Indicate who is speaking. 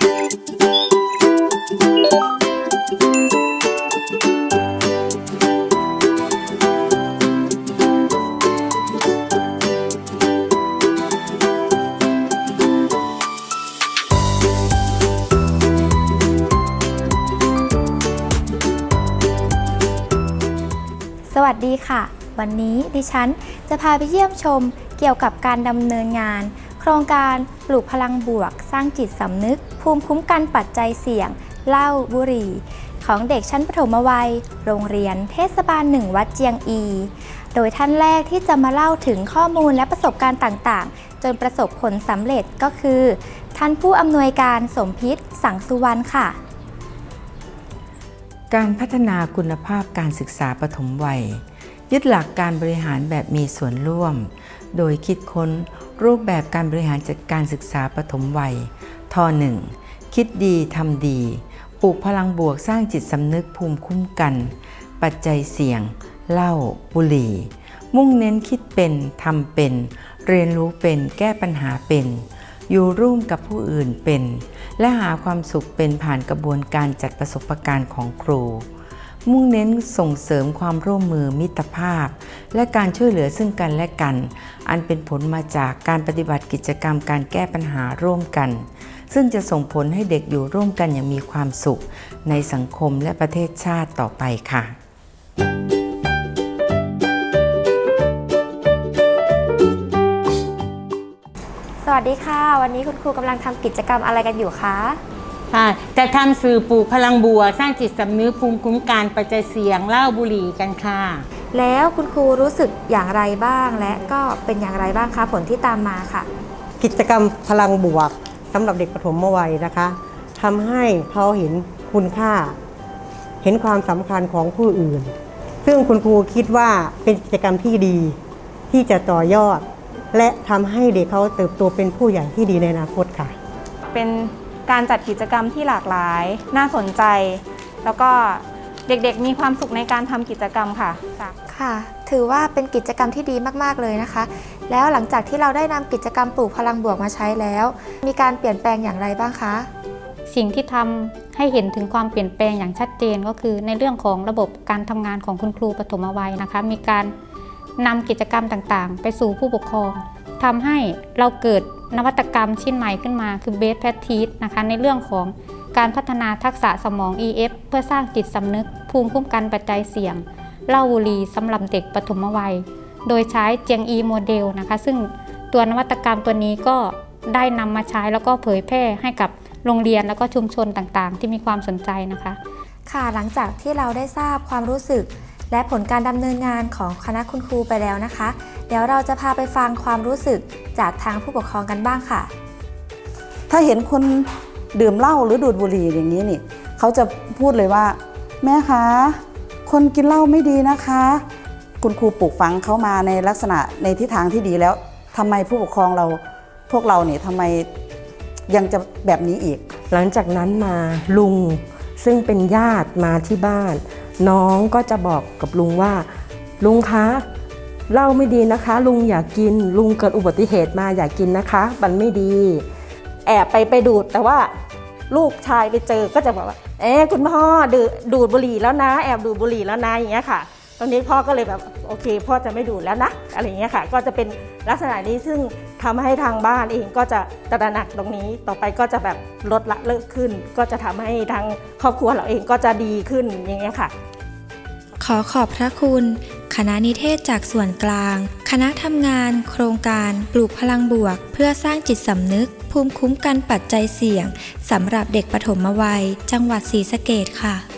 Speaker 1: สวัสดีค่ะ วันนี้ดิฉันจะพาไปเยี่ยมชมเกี่ยวกับการดำเนินงาน รงการปลูกพลังบวก สร้างจิตสำนึก ภูมิคุ้มกันปัจจัยเสี่ยงเหล้าบุหรี่ ของเด็กชั้นประถมวัย โรงเรียนเทศบาลหนึ่งวัดเจียงอี โดยท่านแรกที่จะมาเล่าถึงข้อมูลและประสบการณ์ต่างๆ จนประสบผลสำเร็จก็คือ ท่านผู้อำนวยการสมพิษสังสุวรรณค่ะ
Speaker 2: การพัฒนาคุณภาพการศึกษาปฐมวัย ยึดหลักการบริหารแบบมีส่วนร่วม โดยคิดค้น รูปแบบการบริหารจัดการศึกษาปฐมวัยทหนึ่งคิดดีทำดี ปลูกพลังบวกสร้างจิตสำนึกภูมิคุ้มกัน ปัจจัยเสี่ยง เหล้าบุหรี่ มุ่งเน้นคิดเป็นทำเป็น เรียนรู้เป็นแก้ปัญหาเป็น อยู่ร่วมกับผู้อื่นเป็น และหาความสุขเป็นผ่านกระบวนการจัดประสบการณ์ของครู มุ่งเน้นส่งเสริมความร่วมมือมิตรภาพ และการช่วยเหลือซึ่งกันและกัน อันเป็นผลมาจากการปฏิบัติกิจกรรมการแก้ปัญหาร่วมกัน ซึ่งจะส่งผลให้เด็กอยู่ร่วมกันอย่างมีความสุข ในสังคมและประเทศชาติต่อไปค่ะ
Speaker 1: สวัสดีค่ะ วันนี้คุณครูกำลังทำกิจกรรมอะไรกันอยู่คะ
Speaker 3: ค่ะจะทำสื่อปลูกพลังบัว สร้างจิตสำนึกภูมิคุ้มกันปัจจัยเสียงเหล้าบุหรี่กันค่ะ
Speaker 1: แล้วคุณครูรู้สึกอย่างไรบ้าง และก็เป็นอย่างไรบ้างคะผลที่ตามมาค่ะ
Speaker 4: กิจกรรมพลังบวกสำหรับเด็กปฐมวัยนะคะทำให้เขาเห็นคุณค่า เห็นความสำคัญของผู้อื่น ซึ่งคุณครูคิดว่าเป็นกิจกรรมที่ดี ที่จะต่อยอด และทำให้เด็กเขาเติบโตเป็นผู้ใหญ่ที่ดีในอนาคตค่ะ
Speaker 5: เป็น การจัดกิจกรรมที่หลากหลาย น่าสนใจ แล้วก็เด็กๆมีความสุขในการทำกิจกรรมค่ะจาก
Speaker 1: ค่ะ ถือว่าเป็นกิจกรรมที่ดีมากๆเลยนะคะ แล้วหลังจากที่เราได้นำกิจกรรมปลูกพลังบวกมาใช้แล้ว มีการเปลี่ยนแปลงอย่างไรบ้างคะ
Speaker 6: สิ่งที่ทำให้เห็นถึงความเปลี่ยนแปลงอย่างชัดเจนก็คือ ในเรื่องของระบบการทำงานของคุณครูปฐมวัยนะคะ มีการนำกิจกรรมต่างๆ ไปสู่ผู้ปกครอง ทำให้เราเกิดนวัตกรรมชิ้นใหม่ขึ้นมาคือ Best Practice นะคะในเรื่องของการพัฒนาทักษะสมอง EF เพื่อสร้างจิตสำนึก ภูมิคุ้มกันปัจจัยเสี่ยงเล่าบุหรีสำหรับเด็กปฐมวัย โดยใช้เจียง E โมเดลนะคะ ซึ่งตัวนวัตกรรมตัวนี้ก็ได้นำมาใช้แล้วก็เผยแพร่ให้กับโรงเรียนแล้วก็ชุมชนต่างๆ ที่มีความสนใจนะคะ
Speaker 1: ค่ะหลังจากที่เราได้ทราบความรู้สึก และผลการดำเนินงานของคณะคุณครูไปแล้วนะคะ เดี๋ยวเราจะพาไปฟังความรู้สึกจากทางผู้ปกครองกันบ้างค่ะ
Speaker 7: ถ้าเห็นคนดื่มเหล้าหรือดูดบุหรี่อย่างนี้นี่เขาจะพูดเลยว่า แม่คะคนกินเหล้าไม่ดีนะคะ คุณครูปลูกฝังเขามาในลักษณะในทิศทางที่ดีแล้วทำไมผู้ปกครองเราพวกเราเนี่ยทำไมยังจะแบบนี้อีก
Speaker 4: หลังจากนั้นมาลุงซึ่งเป็นญาติมาที่บ้าน น้องก็จะบอกกับลุงว่า ลุงคะเหล้าไม่ดีนะคะ ลุงอย่ากกิน ลุงเกิดอุบัติเหตุมาอย่ากกินนะคะ มันไม่ดี แอบไปไปดูด แต่ว่าลูกชายไปเจอก็จะบอกว่า เอ๊ะคุณพ่อดูดูดบุหรี่แล้วนะ แอบดูดบุหรี่แล้วนะอย่างเงี้ยค่ะ ตอนนี้พ่อก็เลยแบบโอเค พ่อจะไม่ดูดแล้วนะอะไรเงี้ยค่ะ ก็จะเป็นลักษณะนี้ซึ่งทำให้ทางบ้านเองก็จะตระหนักตรงนี้ต่อไปก็จะแบบลดละเลิกขึ้น ก็จะทำให้ทางครอบครัวเราเองก็จะดีขึ้นอย่างเงี้ยค่ะ
Speaker 1: ขอขอบพระคุณ คณะนิเทศจากส่วนกลาง คณะทำงาน โครงการปลูกพลังบวก เพื่อสร้างจิตสำนึก ภูมิคุ้มกันปัจจัยเสี่ยงสำหรับเด็กปฐมวัย จังหวัดศรีสะเกดค่ะ